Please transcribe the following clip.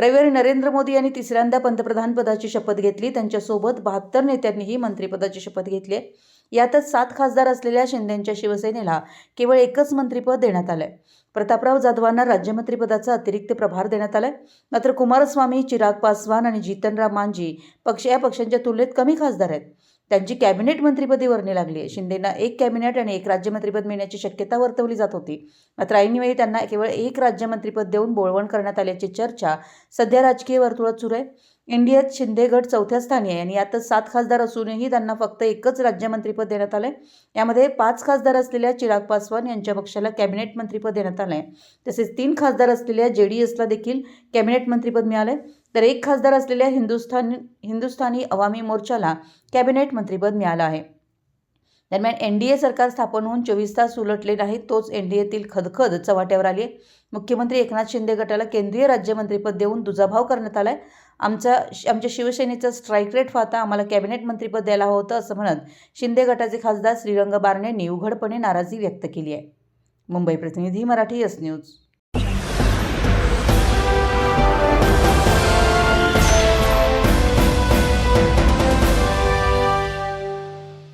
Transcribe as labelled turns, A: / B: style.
A: रविवारी नरेंद्र मोदी यांनी तिसऱ्यांदा पंतप्रधान पदाची शपथ घेतली. त्यांच्यासोबत बहात्तर नेत्यांनीही मंत्रिपदाची शपथ घेतली आहे. यातच सात खासदार असलेल्या शिंदेंच्या शिवसेनेला केवळ एकच मंत्रिपद देण्यात आलंय. प्रतापराव जाधवांना राज्यमंत्रीपदाचा अतिरिक्त प्रभार देण्यात आलाय. मात्र कुमारस्वामी चिराग पासवान आणि जितनराम मांझी पक्ष या पक्षांच्या तुलनेत कमी खासदार आहेत. त्यांची कॅबिनेट मंत्रीपदी वर्णी लागली आहे. शिंदेंना एक कॅबिनेट आणि एक राज्यमंत्रीपद मिळण्याची शक्यता वर्तवली जात होती. मात्र ऐनवेळी त्यांना केवळ एक राज्यमंत्रीपद देऊन बोळवण करण्यात आल्याची चर्चा सध्या राजकीय वर्तुळात सुरू आहे. इंडियात शिंदे गट चौथ्या स्थानी आहे आणि यातच सात खासदार असूनही त्यांना फक्त एकच राज्यमंत्रीपद देण्यात आलं आहे यामध्ये पाच खासदार असलेल्या चिराग पासवान यांच्या पक्षाला कॅबिनेट मंत्रीपद देण्यात आलं आहे तसेच तीन खासदार असलेल्या जे डी एसला देखील कॅबिनेट मंत्रीपद मिळालंय. तर एक खासदार असलेल्या हिंदुस्थान हिंदुस्थानी अवामी मोर्चाला कॅबिनेट मंत्रीपद मिळालं आहे. दरम्यान एन डी ए सरकार स्थापन होऊन चोवीस तास उलटले नाही तोच एन डी एतील खदखद चव्हाट्यावर आली आहे मुख्यमंत्री एकनाथ शिंदे गटाला केंद्रीय राज्यमंत्रीपद देऊन दुजाभाव करण्यात आलाय. आमचा आमच्या शिवसेनेचा स्ट्राईक रेट पाहता आम्हाला कॅबिनेट मंत्रीपद द्यायला हवं होतं असं म्हणत शिंदे गटाचे खासदार श्रीरंग बारणेंनी उघडपणे नाराजी व्यक्त केली आहे. मुंबई प्रतिनिधी मराठी एस न्यूज.